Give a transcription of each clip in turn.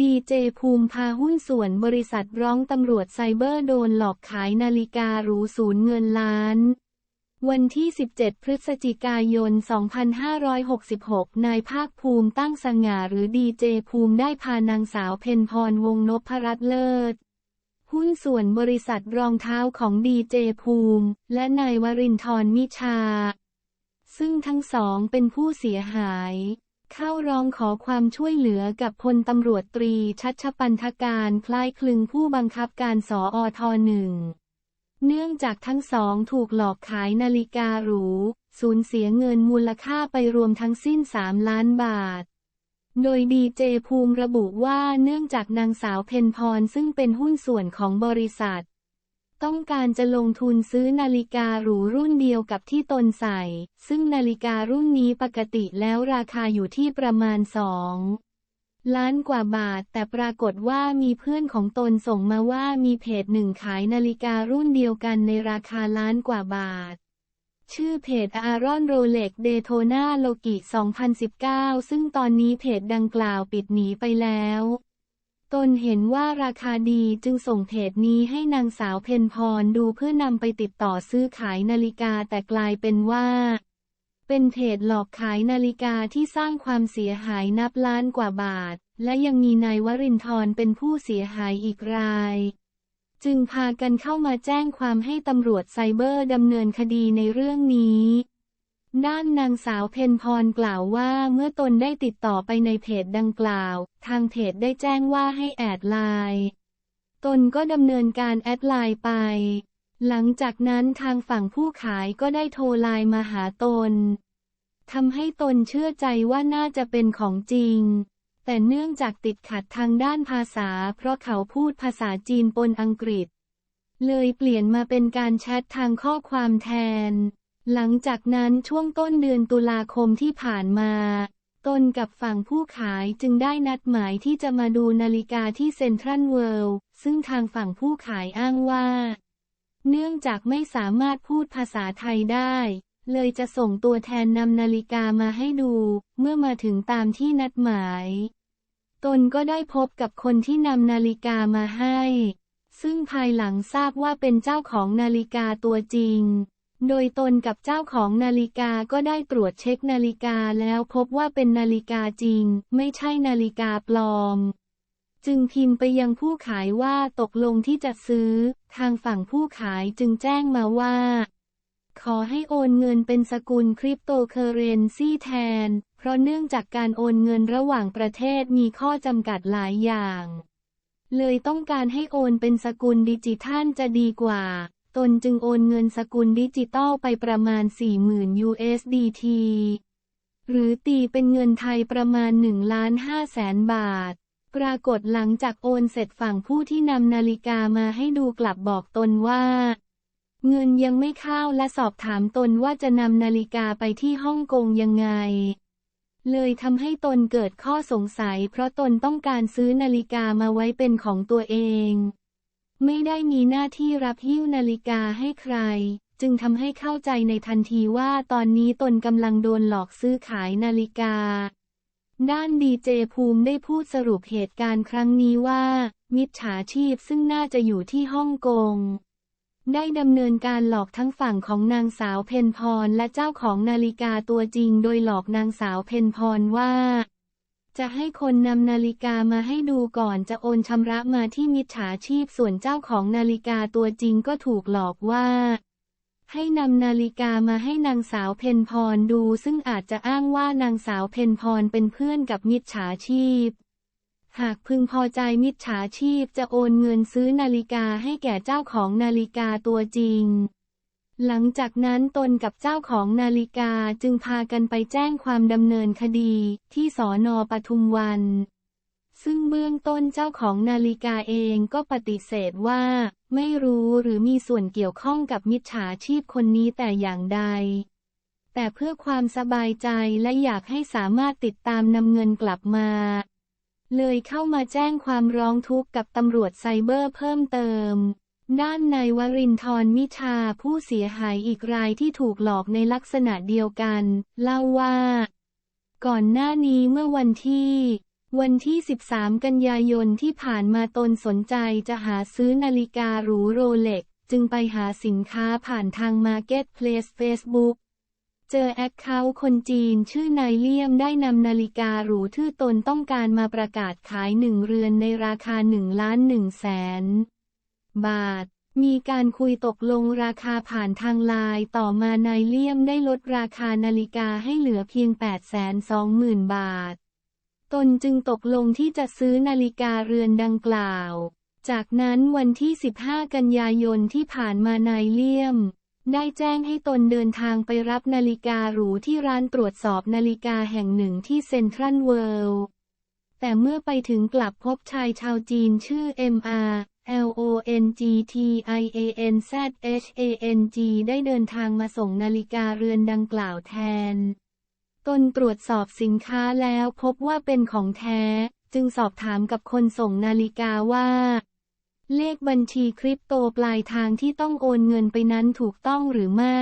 ดีเจภูมิพาหุ้นส่วนบริษัทร้องตำรวจไซเบอร์โดนหลอกขายนาฬิกาหรูสูญเงินล้าน วันที่ 17 พฤศจิกายน 2566 นายภาคภูมิตั้งสง่าหรือดีเจภูมิได้พานางสาวเพนพรวงนพรัตน์เลิศ หุ้นส่วนบริษัทรองเท้าของดีเจภูมิ และนายวรินทร์มิชา ซึ่งทั้งสองเป็นผู้เสียหาย เข้าร้องขอความช่วยเหลือกับพลตำรวจตรีชัชปันธการคล้ายคลึงผู้บังคับการสออทหนึ่ง เนื่องจากทั้งสองถูกหลอกขายนาฬิกาหรู สูญเสียเงินมูลค่าไปรวมทั้งสิ้น 3 ล้านบาท โดยดีเจภูมิระบุว่าเนื่องจากนางสาวเพนพรซึ่งเป็นหุ้นส่วนของบริษัท ต้องการจะลงทุนซื้อนาฬิกาหรูรุ่นเดียวกับที่ตนใส่ ซึ่งนาฬิการุ่นนี้ปกติแล้วราคาอยู่ที่ประมาณสองล้านกว่าบาท แต่ปรากฏว่ามีเพื่อนของตนส่งมาว่ามีเพจหนึ่งขายนาฬิการุ่นเดียวกันในราคาล้านกว่าบาท ชื่อเพจอารอนโรเล็กเดโทนาโลกิ 2019 ซึ่งตอนนี้เพจดังกล่าวปิดหนีไปแล้ว ตนเห็นว่าราคาดีจึงส่งเพจนี้ให้นางสาวเพนพรดูเพื่อนำไปติดต่อซื้อขายนาฬิกาแต่กลายเป็นว่า เป็นเพจหลอกขายนาฬิกาที่สร้างความเสียหายนับล้านกว่าบาท และยังมีนายวรินทร์เป็นผู้เสียหายอีกราย จึงพากันเข้ามาแจ้งความให้ตำรวจไซเบอร์ดำเนินคดีในเรื่องนี้ ด้านนางสาวเพนพรกล่าวว่าเมื่อตนได้ติดต่อไปในเพจดังกล่าว ทางเพจได้แจ้งว่าให้แอดไลน์ตนก็ดำเนินการแอดไลน์ไป หลังจากนั้นทางฝั่งผู้ขายก็ได้โทรไลน์มาหาตนทำให้ตนเชื่อใจว่าน่าจะเป็นของจริง แต่เนื่องจากติดขัดทางด้านภาษา เพราะเขาพูดภาษาจีนปนอังกฤษ เลยเปลี่ยนมาเป็นการแชททางข้อความแทน หลังจากนั้นช่วงต้นเดือนตุลาคมที่ผ่านมา ตนกับฝั่งผู้ขายจึงได้นัดหมายที่จะมาดูนาฬิกาที่เซ็นทรัลเวิลด์ซึ่งทางฝั่งผู้ขายอ้างว่า เนื่องจากไม่สามารถพูดภาษาไทยได้ เลยจะส่งตัวแทนนำนาฬิกามาให้ดู เมื่อมาถึงตามที่นัดหมาย ตนก็ได้พบกับคนที่นำนาฬิกามาให้ ซึ่งภายหลังทราบว่าเป็นเจ้าของนาฬิกาตัวจริง โดยตนกับเจ้าของนาฬิกาก็ได้ตรวจเช็คนาฬิกาแล้วพบว่าเป็นนาฬิกาจริง ไม่ใช่นาฬิกาปลอม จึงพิมพ์ไปยังผู้ขายว่าตกลงที่จะซื้อ ทางฝั่งผู้ขายจึงแจ้งมาว่า ขอให้โอนเงินเป็นสกุลคริปโตเคอเรนซีแทน เพราะเนื่องจากการโอนเงินระหว่างประเทศมีข้อจำกัดหลายอย่าง เลยต้องการให้โอนเป็นสกุลดิจิทัลจะดีกว่า ตนจึงโอนเงินสกุลดิจิตอลไปประมาณ 40,000 USDT หรือตีเป็นเงินไทยประมาณ1ล้าน5แสนบาท ปรากฏหลังจากโอนเสร็จฝั่งผู้ที่นำนาฬิกามาให้ดูกลับบอกตนว่า เงินยังไม่เข้าและสอบถามตนว่าจะนำนาฬิกาไปที่ฮ่องกงยังไง เลยทำให้ตนเกิดข้อสงสัย เพราะตนต้องการซื้อนาฬิกามาไว้เป็นของตัวเอง ไม่ได้มีหน้าที่รับหิ้วนาฬิกาให้ใคร จึงทำให้เข้าใจในทันทีว่าตอนนี้ตนกำลังโดนหลอกซื้อขายนาฬิกา ด้านดีเจภูมิได้พูดสรุปเหตุการณ์ครั้งนี้ว่า มิจฉาชีพซึ่งน่าจะอยู่ที่ฮ่องกงได้ดำเนินการหลอกทั้งฝั่งของนางสาวเพนพรและเจ้าของนาฬิกาตัวจริงโดยหลอกนางสาวเพนพรว่า จะให้คนนำนาฬิกามาให้ดูก่อนจะโอนชำระมาที่มิจฉาชีพส่วนเจ้าของนาฬิกาตัวจริงก็ถูกหลอกว่า ให้นำนาฬิกามาให้นางสาวเพนพรดู ซึ่งอาจจะอ้างว่านางสาวเพนพรเป็นเพื่อนกับมิจฉาชีพ หากพึงพอใจมิจฉาชีพจะโอนเงินซื้อนาฬิกาให้แก่เจ้าของนาฬิกาตัวจริง หลังจากนั้นตนกับเจ้าของนาฬิกาจึงพากันไปแจ้งความดำเนินคดีที่สอนอปทุมวัน ซึ่งเบื้องต้นเจ้าของนาฬิกาเองก็ปฏิเสธว่า ไม่รู้หรือมีส่วนเกี่ยวข้องกับมิจฉาชีพคนนี้แต่อย่างใด แต่เพื่อความสบายใจและอยากให้สามารถติดตามนำเงินกลับมา เลยเข้ามาแจ้งความร้องทุกข์กับตำรวจไซเบอร์เพิ่มเติม ด้านนายวรินทร์มิชาผู้เสียหายอีกรายที่ถูกหลอกในลักษณะเดียวกัน เล่าว่า ก่อนหน้านี้เมื่อวันที่ วันที่ 13 กันยายนที่ผ่านมาตนสนใจจะหาซื้อนาฬิกาหรูโรเล็ก จึงไปหาสินค้าผ่านทาง Marketplace Facebook เจอแอคเคาท์คนจีนชื่อนายเลี่ยมได้นำนาฬิกาหรูที่ตนต้องการมาประกาศขายหนึ่งเรือนในราคา1ล้าน1แสน บาท มีการคุยตกลงราคาผ่านทางไลน์ต่อมานายเลี่ยมได้ลดราคานาฬิกาให้เหลือเพียง 820,000 บาท ตนจึงตกลงที่จะซื้อนาฬิกาเรือนดังกล่าว จากนั้นวันที่ 15 กันยายนที่ผ่านมานายเลี่ยมได้แจ้งให้ตนเดินทางไปรับนาฬิกาหรูที่ร้านตรวจสอบนาฬิกาแห่งหนึ่งที่เซ็นทรัลเวิลด์ แต่เมื่อไปถึงกลับพบชายชาวจีนชื่อ M.R. L O N G T I A N Z H A N G ได้เดินทางมาส่งนาฬิกาเรือนดังกล่าวแทน ตนตรวจสอบสินค้าแล้วพบว่าเป็นของแท้ จึงสอบถามกับคนส่งนาฬิกาว่า เลขบัญชีคริปโตปลายทางที่ต้องโอนเงินไปนั้นถูกต้องหรือไม่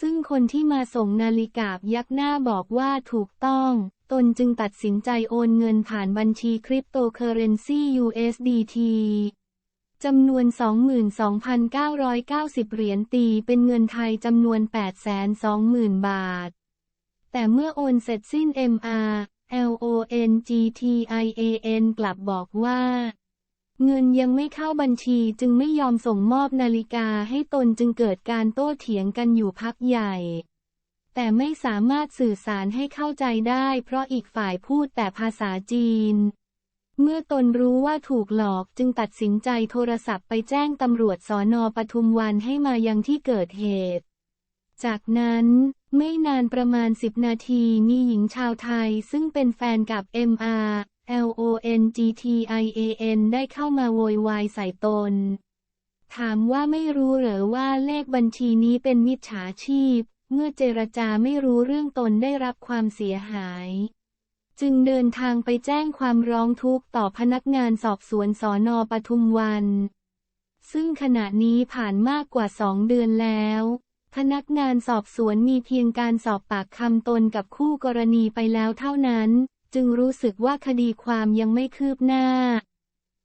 ซึ่งคนที่มาส่งนาฬิกายักหน้าบอกว่าถูกต้อง ตนจึงตัดสินใจโอนเงินผ่านบัญชีคริปโตเคอเรนซี USDT จำนวน 22,990 เหรียญตีเป็นเงินไทยจำนวน 820,000 บาท แต่เมื่อโอนเสร็จสิ้น MR LONGTIAN กลับบอกว่า เงินยังไม่เข้าบัญชีจึงไม่ยอมส่งมอบนาฬิกาให้ตนจึงเกิดการโต้เถียงกันอยู่พักใหญ่ แต่ไม่สามารถสื่อสารให้เข้าใจได้ เพราะอีกฝ่ายพูดแต่ภาษาจีน เมื่อตนรู้ว่าถูกหลอกจึงตัดสินใจโทรศัพท์ไปแจ้งตำรวจสอนอปทุมวันให้มายังที่เกิดเหตุ จากนั้นไม่นานประมาณ10นาทีมีหญิงชาวไทยซึ่งเป็นแฟนกับ MR L O N G T I A N ได้เข้ามาโวยวายใส่ตน ถามว่าไม่รู้เหรอว่าเลขบัญชีนี้เป็นมิจฉาชีพ เมื่อเจรจาไม่รู้เรื่องตนได้รับความเสียหาย จึงเดินทางไปแจ้งความร้องทุกข์ต่อพนักงานสอบสวนสอนอปทุมวัน ซึ่งขณะนี้ผ่านมากกว่าสองเดือนแล้ว พนักงานสอบสวนมีเพียงการสอบปากคำตนกับคู่กรณีไปแล้วเท่านั้น จึงรู้สึกว่าคดีความยังไม่คืบหน้า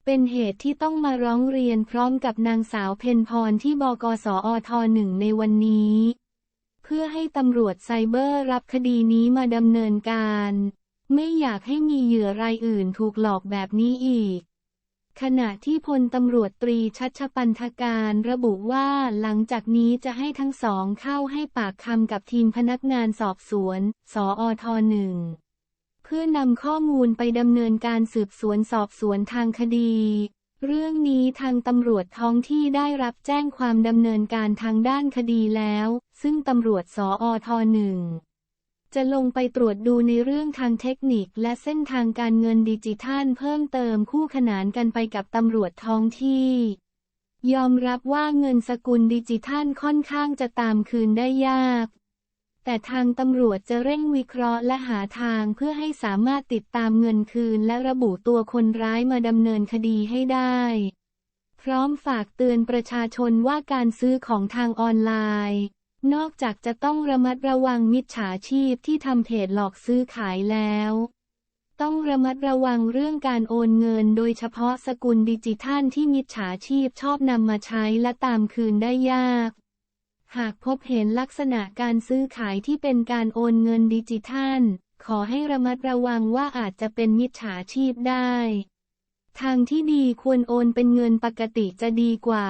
เป็นเหตุที่ต้องมาร้องเรียนพร้อมกับนางสาวเพนพรที่บกสอทหนึ่งในวันนี้ พื่อให้ตำรวจไซเบอร์รับคดีนี้มาดำเนินการ ไม่อยากให้มีเหยื่อรายอื่นถูกหลอกแบบนี้อีก ขณะที่พลตำรวจตรีชัชปันธการระบุว่าหลังจากนี้จะให้ทั้งสองเข้าให้ปากคำกับทีมพนักงานสอบสวน สอทหนึ่งเพื่อนำข้อมูลไปดำเนินการสืบสวนสอบสวนทางคดี เรื่องนี้ทางตำรวจท้องที่ได้รับแจ้งความดำเนินการทางด้านคดีแล้ว ซึ่งตำรวจสอทหนึ่งจะลงไปตรวจดูในเรื่องทางเทคนิคและเส้นทางการเงินดิจิทัลเพิ่มเติมคู่ขนานกันไปกับตำรวจท้องที่ ยอมรับว่าเงินสกุลดิจิทัลค่อนข้างจะตามคืนได้ยาก แต่ทางตำรวจจะเร่งวิเคราะห์และหาทางเพื่อให้สามารถติดตามเงินคืนและระบุตัวคนร้ายมาดำเนินคดีให้ได้ พร้อมฝากเตือนประชาชนว่าการซื้อของทางออนไลน์นอกจากจะต้องระมัดระวังมิจฉาชีพที่ทำเพจหลอกซื้อขายแล้ว ต้องระมัดระวังเรื่องการโอนเงินโดยเฉพาะสกุลดิจิทัลที่มิจฉาชีพชอบนำมาใช้และตามคืนได้ยาก หากพบเห็นลักษณะการซื้อขายที่เป็นการโอนเงินดิจิทัล ขอให้ระมัดระวังว่าอาจจะเป็นมิจฉาชีพได้ ทางที่ดีควรโอนเป็นเงินปกติจะดีกว่า